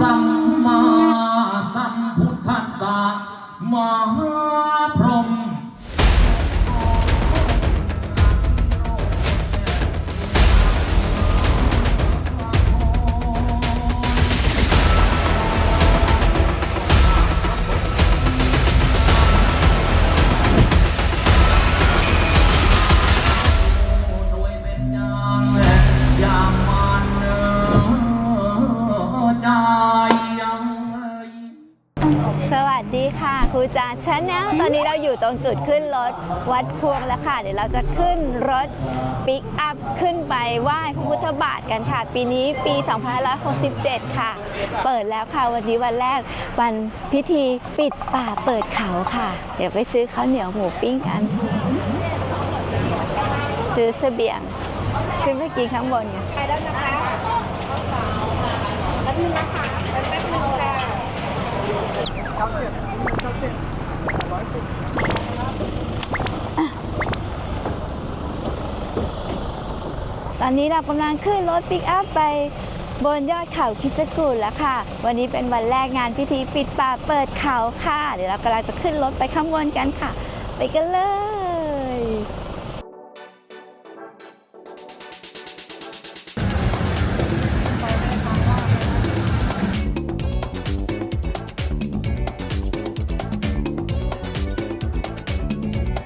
สั จุดขึ้นรถวัดพวงแล้วค่ะ เดี๋ยวเราจะขึ้นรถปิกอัพขึ้นไปไหว้พระพุทธบาทกันค่ะ ปีนี้ปี 2567 ค่ะ เปิดแล้วค่ะวันนี้วันแรกวันพิธีปิดป่าเปิดเขาค่ะ เดี๋ยวไปซื้อข้าวเหนียวหมูปิ้งกัน ซื้อเสบียง ขึ้นไปกินข้างบนกันะคะ ตอนนี้เรากำลังขึ้นรถปิกอัพไปบนยอดเขาคิจกูฏแล้วค่ะ วันนี้เป็นวันแรกงานพิธีปิดป่าเปิดเขาค่ะ เดี๋ยวเรากำลังจะขึ้นรถไปข้างบนกันค่ะ ไปกันเลย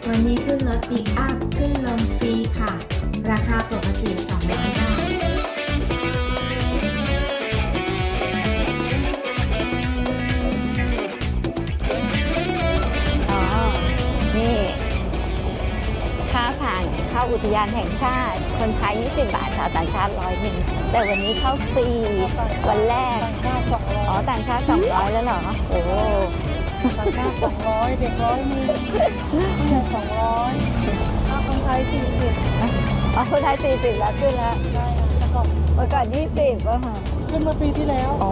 วันนี้ขึ้นรถปิกอัพ เข้าอุทยานแห่งชาติ คนไทย20 บาท ชาวต่างชาติร้อยหนึ่งแต่วันนี้เข้าฟรี วันแรก อ๋อ ต่างชาติ 200 แล้วเหรอ โอ้ต่างชาติสองร้อยเด็กร้อยหนึงผู้ใหญ่สองร้อยถ้าคนไทยสี่สิบอ๋อคนไทย40แล้วขึ้นแล้วได้แต่ก่อนเมื่อก่อน20ป่ะคะขึ้นเมื่อปีที่แล้วโอ้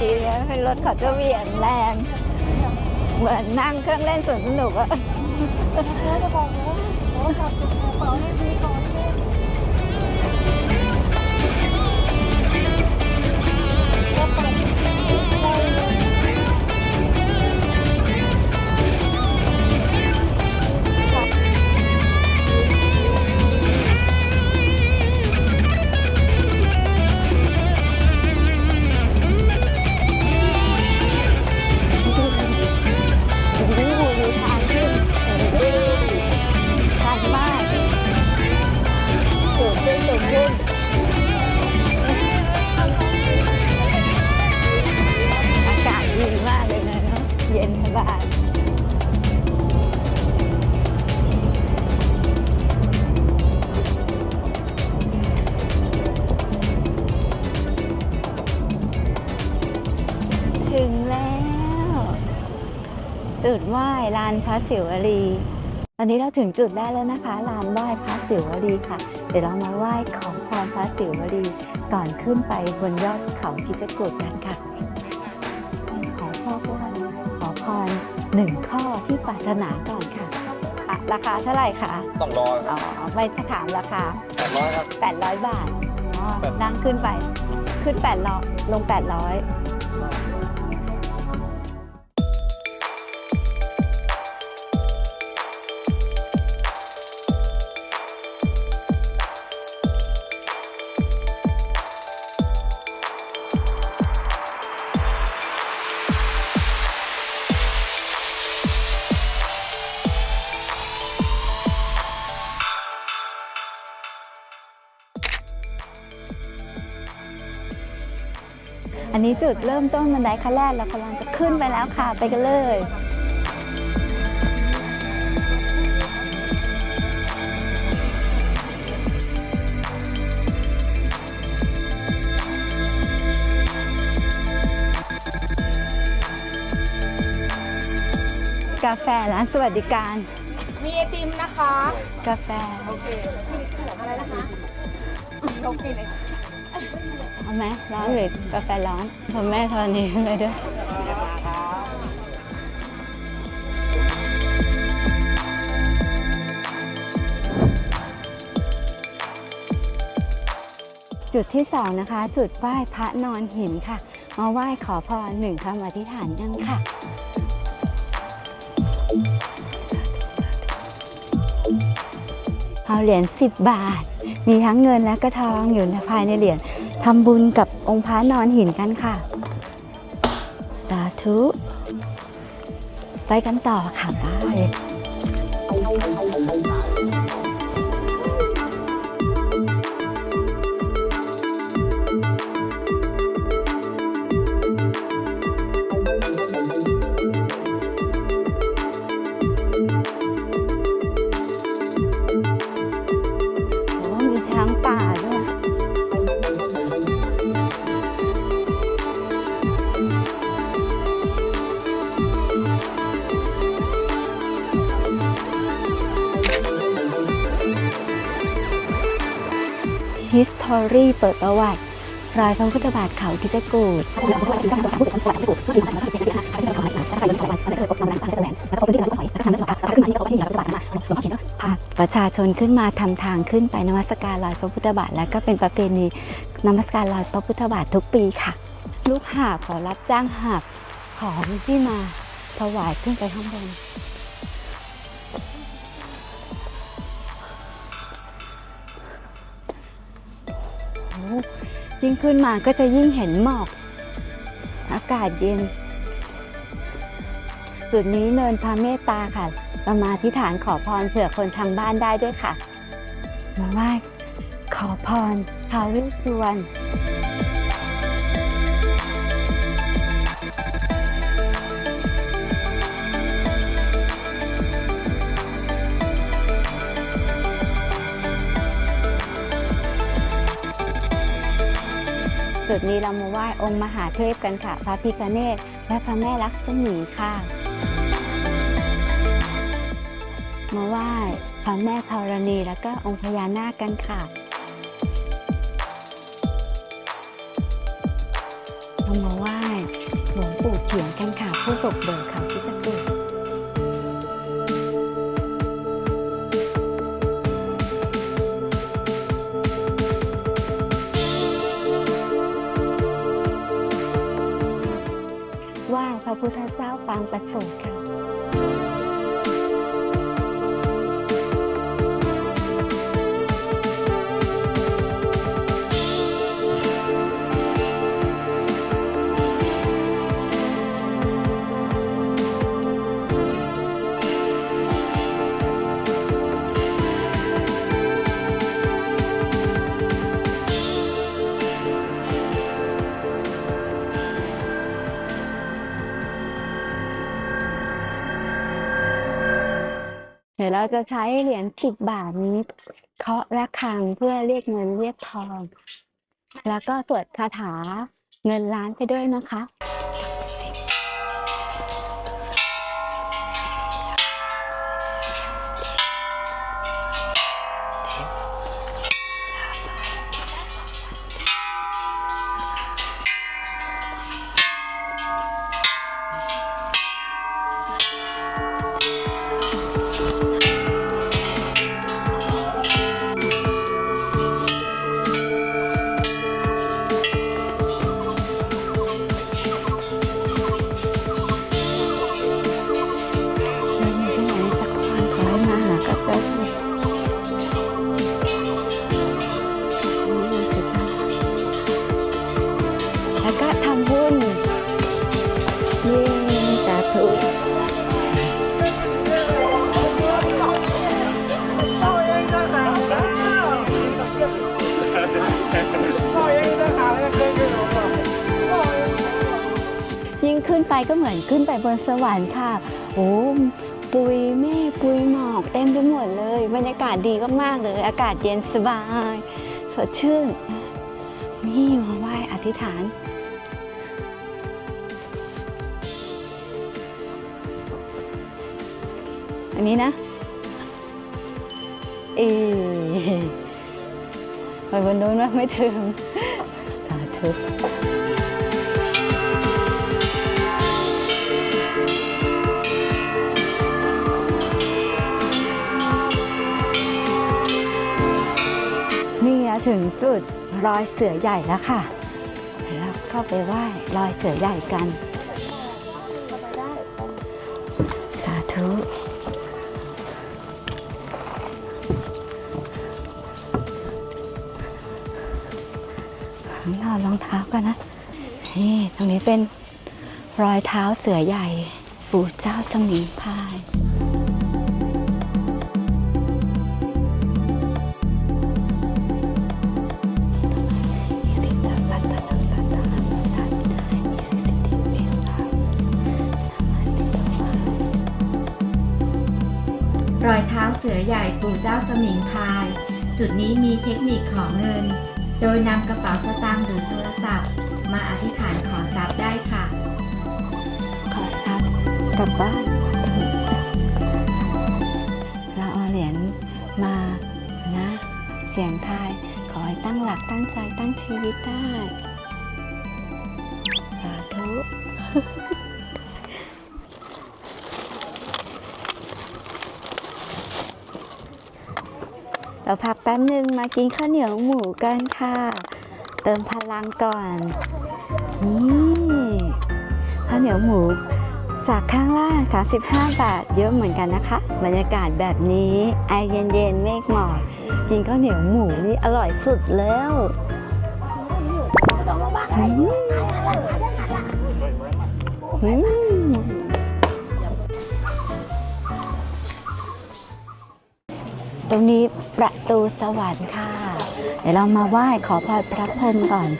ทีนี้เป็นรถเขาจะเหวี่ยงแรง เหมือนนั่งเครื่องเล่นสวนสนุกอะ แล้วจะบอกว่าโอ้ขับกระเป๋าให้ดีานพระศิวลีตอนนี้เราถึงจุดแรกแล้วนะคะลานไหว้พระศิวลีค่ะ เดี๋ยวเรามาไหว้ขอพรพระศิวลีก่อนขึ้นไปบนยอดเขาพิจกุฎกันค่ะ ขอโชคลาภขอพรหนึ่งข้อที่ปรารถนาก่อนค่ะอะราคาเท่าไหร่คะต้องรออ๋อไม่ถามราคาแปดร้อยครับ800บาทอ๋อนั่งขึ้นไปขึ้น800ลง800 อันนี้จุดเริ่มต้นบันไดขั้นแรกเรากำลังจะขึ้นไปแล้วค่ะ ไปกันเลยกาแฟร้านสวัสดิการ มีไอติมนะคะ กาแฟ โอเค อะไรนะคะโอเคเลยาไหมร้อนหรือกาแฟร้อนผมแม่ทอนนี้ไปด้วยจุดที่สองนะคะ จุดไหว้พระนอนหินค่ะ มาไหว้ขอพรหนึ่งคำอธิษฐานยังค่ะเอาเหรียญ10 บาท มีทั้งเงินและกระทองอยู่ภายในเหรียญ ทำบุญกับองค์พระนอนหินกันค่ะ สาธุ ไปกันต่อค่ะไป History เปิดประวัติรอยพระพุทธบาทเขาคิจกูดประชาชนขึ้นมาทำทางขึ้นไปนมัสการรอยพระพุทธบาทและก็เป็นประเพณีนมัสการรอยพระพุทธบาททุกปีค่ะ ลูกหาบขอรับจ้างหาบของที่มาถวายขึ้นไปข้างบน ยิ่งขึ้นมาก็จะยิ่งเห็นหมอก อากาศเย็น จุดนี้เนินพระเมตตาค่ะ เรามาที่ฐานขอพรเผื่อคนทางบ้านได้ด้วยค่ะ มาไหว้ขอพรท้าวเวสสุวรรณ จุดนี้เรามาไหว้องค์มหาเทพกันค่ะ พระพิฆเนศและพระแม่ลักษมีค่ะ มาไหว้พระแม่ธรณีแล้วก็องค์พญานาคกันค่ะเรามาไหว้หลวงปู่เขียนกันค่ะผู้ปกเบิกค่ะ เเราจะใช้เหรียญสิบบาทนี้เคาะระฆังเพื่อเรียกเงินเรียกทอง แล้วก็สวดคาถาเงินล้านไปด้วยนะคะ ไปก็เหมือนขึ้นไปบนสวรรค์ค่ะ โอ้ปุยเมฆปุยหมอกเต็มไปหมดเลย บรรยากาศดีมากๆเลย อากาศเย็นสบาย สดชื่น นี่มาไหว้อธิษฐานอันนี้นะเอไปบนนู้นว่าไม่ถึง สาธุ ถึงจุดรอยเสือใหญ่แล้วค่ะเดี๋ยวเราเข้าไปไหว้รอยเสือใหญ่กัน สาธุถอดรองเท้ากันนะ นี่ ตรงนี้เป็นรอยเท้าเสือใหญ่ ปู่เจ้าสมิงพาย รอยเท้าเสือใหญ่ปู่เจ้าสมิงพาย จุดนี้มีเทคนิคของเงิน โดยนำกระเป๋าสตางค์หรือโทรศัพท์ มาอธิษฐานขอทรัพย์ได้ค่ะ ขอทรัพย์กลับบ้านมาถึงเราเอาเหรียญมานะ เสียงทายขอให้ตั้งหลักตั้งใจตั้งชีวิตได้ สาธุ เราพักแป๊บหนึ่งมากินข้าวเหนียวหมูกันค่ะ เติมพลังก่อนนี่ข้าวเหนียวหมูจากข้างล่าง 35 บาท เยอะเหมือนกันนะคะ บรรยากาศแบบนี้ไอเย็นๆเมฆหมอกกินข้าวเหนียวหมูนี่อร่อยสุดแล้วอืม ตรงนี้ประตูสวรรค์ค่ะ เดี๋ยวเรามาไหว้ขอพรพระพรหมก่อน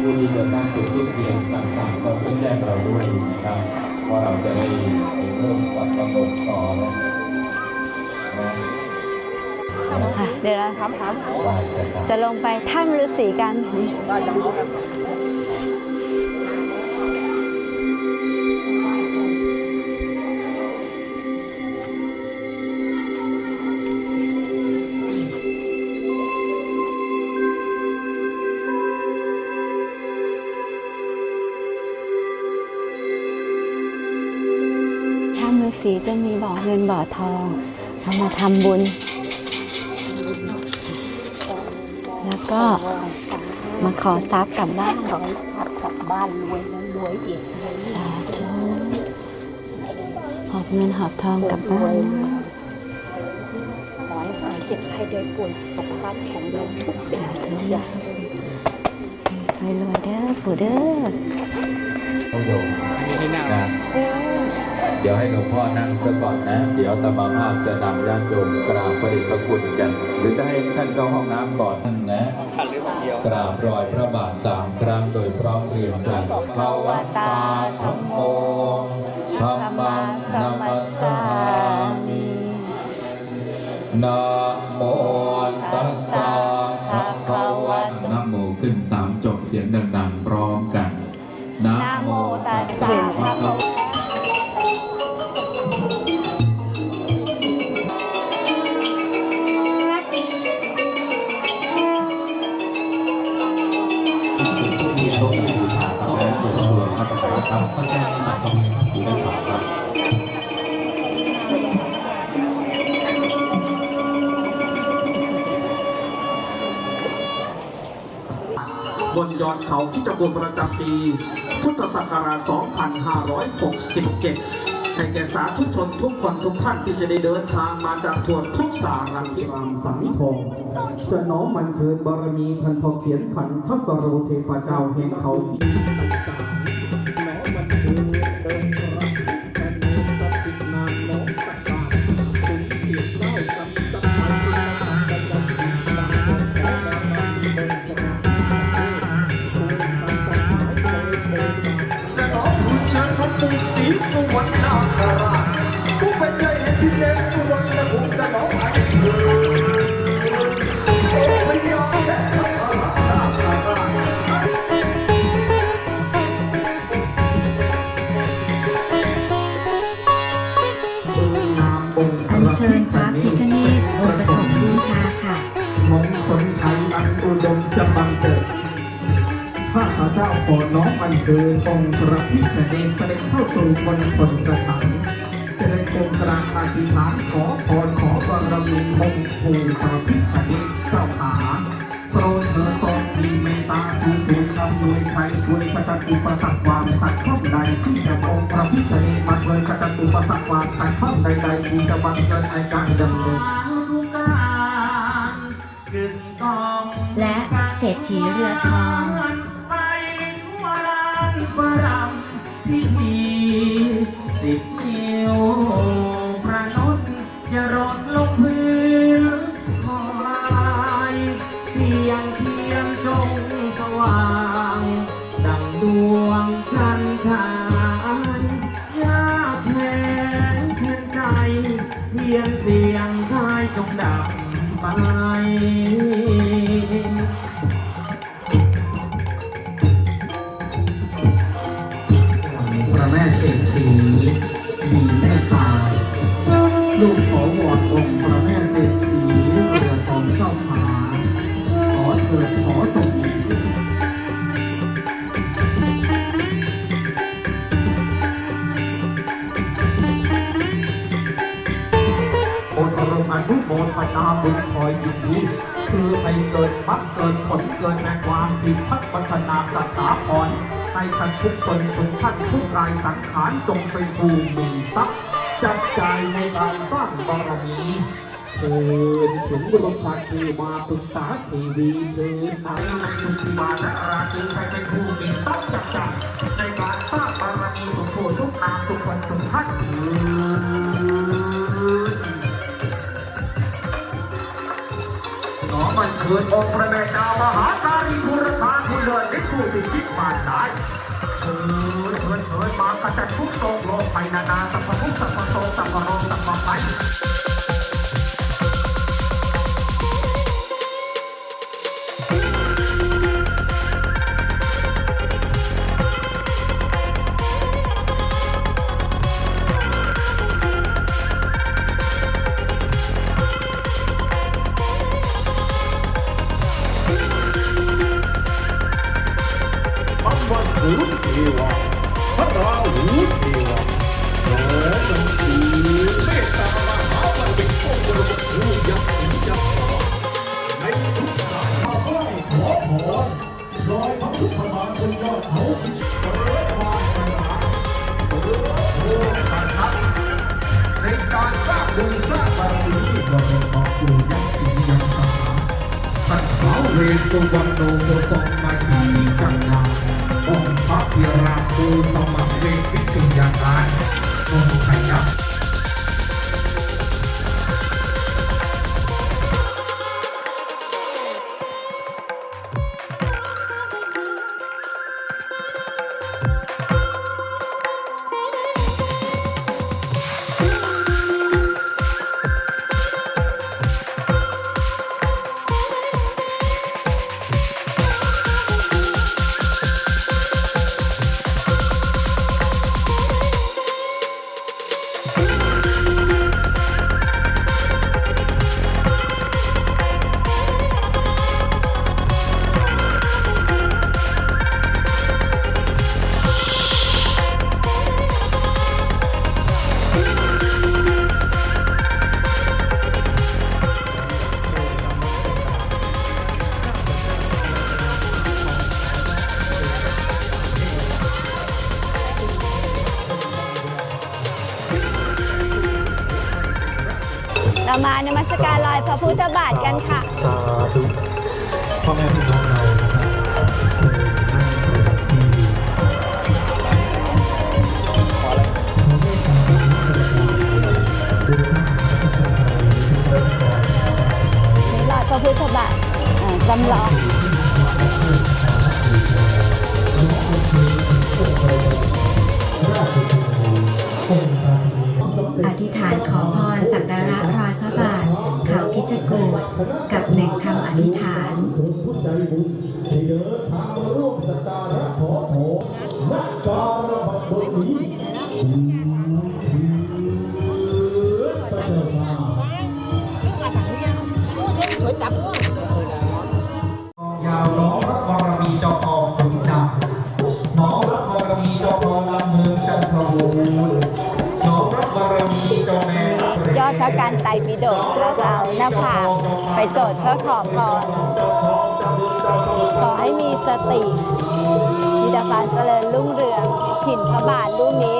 ผู้ที่จะตั้งจุดที่เทียนต่างๆก็ขึ้นแจ้งเราด้วยนะครับว่าเราจะได้ เริ่มกับกำหนดต่อนะเดี๋ยวเราครับว่าจะทำจะลงไปถ้ำฤาษีกัน ฤาษีจะมีบ่อเงินบ่อทอง เรามาทำบุญ แล้วก็มาขอทรัพย์กลับบ้านขอทรัพย์กลับบ้านรวยแล้วรวยอีกสาธุหอบเงินหอบทองกลับบ้านขอให้หายเจ็บไข้ได้ป่วยสุขภาพแข็งแรงทุกสิ่งทุกอย่างรวยรวยเด้อปู่เด้อต้องโยมนะ เดี๋ยวให้หลวงพ่อนั่งซะก่อนนะ เดี๋ยวตมาภาพจะนำญาติโยมกราบพระเดชพระคุณกัน หรือจะให้ท่านเข้าห้องน้ำก่อนท่านนะกราบรอยพระบาทสามครั้งโดยพร้อมเพรียงกันภาวตาธัมโม ยอดเขาที่จะบูรประจำปี พุทธศักราช 2567ให้แก่สาธุชนทุกคนทุกท่านที่จะได้เดินทางมาจากทั่วทุกสารันทิรามสังทองจะน้อมมันเชิญบารมีพันทองเขียนขันทัสโรเทพเจ้าแห่งเขาที่ รณนาราชผู้เป็นใหญ่แห่งดินแดนสุวรรณภูมิจะน้อมอัญเชิญโอ้พญาและพระราชนาคราชอัญเชิญพระพิฆเนศองค์ปฐมวิชาค่ะมงคลชัยอันอุดมจะบังเกิด เจ้าขอน้อมอัญเชิญองค์พระพิฆเนศเสด็จเข้าสู่มณฑลสถานเจะได้คงกรางอธิษฐานขอพรขอบารมีองค์ปู่พระพิฆเนศเจ้าขาโปรดเถิดตนมีเมตตาชูชูอำนวยชัยช่วยขจัดอุปสรรคความขัดข้องใดที่จะองค์พระพิฆเนศมาช่วยขจัดอุปสรรคความขัดข้องใดๆที่จะบังเกิดในการดำเนินและเศรษฐีเรือทองานประรำพิธีสิบ ม่เศรษฐีเรือทองเจ้าผาขอเถิดขอจงมีคนอารมณ์อนุโมทนาบุญคอยยินดีคือให้เกิดมรรคเกิดผลเกิดแห่งความผิดพัฒพัฒนาสัตตาพรให้ท่านทุกคนทุกท่านทุกกายสังขารจงเป็นภูมิมีทรัพย์จับจ่ายในการสร้างบารมี เชิญถึงบุรุษชาติมาปรึกษาทีวีเชิญนายสุขีมาและราตรีให้เป็นผู้มีทรัพย์จับจ่ายในการสร้างบารมีทุกผู้ทุกนามทุกคนทุกท่านเถิดขอมันเชิญองค์พระแม่เจ้ามหาการีบุรพาผู้เลิศในผู้ที่คิดมานได้เชิญเชิญเชิญมากระจัดทุกโศกโลกภัยนานาสัพพุสัพพโศกสัพพโรสัพพภัย เรามานมัสการลอยพระพุทธบาทกันค่ะสาธุพ่อแม่พี่น้องเรานะครับเชิญนั่งประจำที่ขออะไรลอยพระพุทธบาทอ่าจำลอง การะรอยพระบาท เขาคิดจกูดกับหนึ่งคำอธิษฐานเดินทางมาร่วมสักการะขอโหนักการบัตรบนี้ ปิฎกเราจะเอาหน้าผากไปโจทย์เพื่อขอพรขอให้มีสติ มีแต่ความเจริญรุ่งเรืองหินพระบาทรูปนี้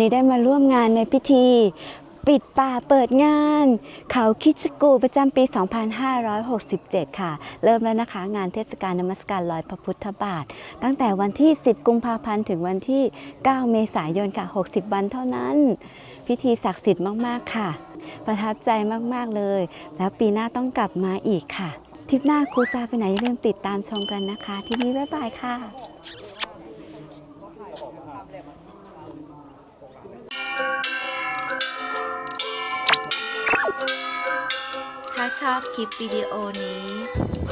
นี้ได้มาร่วมงานในพิธี ปิดป่าเปิดงาน เขาคิชกูประจำปี 2567 ค่ะ เริ่มแล้วนะคะ งานเทศกาลนมัสการลอยพระพุทธบาท ตั้งแต่วันที่ 10 กุมภาพันธ์ถึงวันที่ 9 เมษายนค่ะ 60 วันเท่านั้น พิธีศักดิ์สิทธิ์มากๆค่ะ ประทับใจมากๆเลย แล้วปีหน้าต้องกลับมาอีกค่ะทริปหน้าครูจะไปไหนอย่าลืมติดตามชมกันนะคะ ที่นี้บ๊ายบายค่ะ ชอบคลิปวิดีโอนี้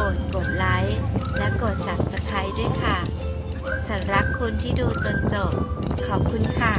กดกดไลค์และกด Subscribe ด้วยค่ะ ฉันรักคุณที่ดูจนจบ ขอบคุณค่ะ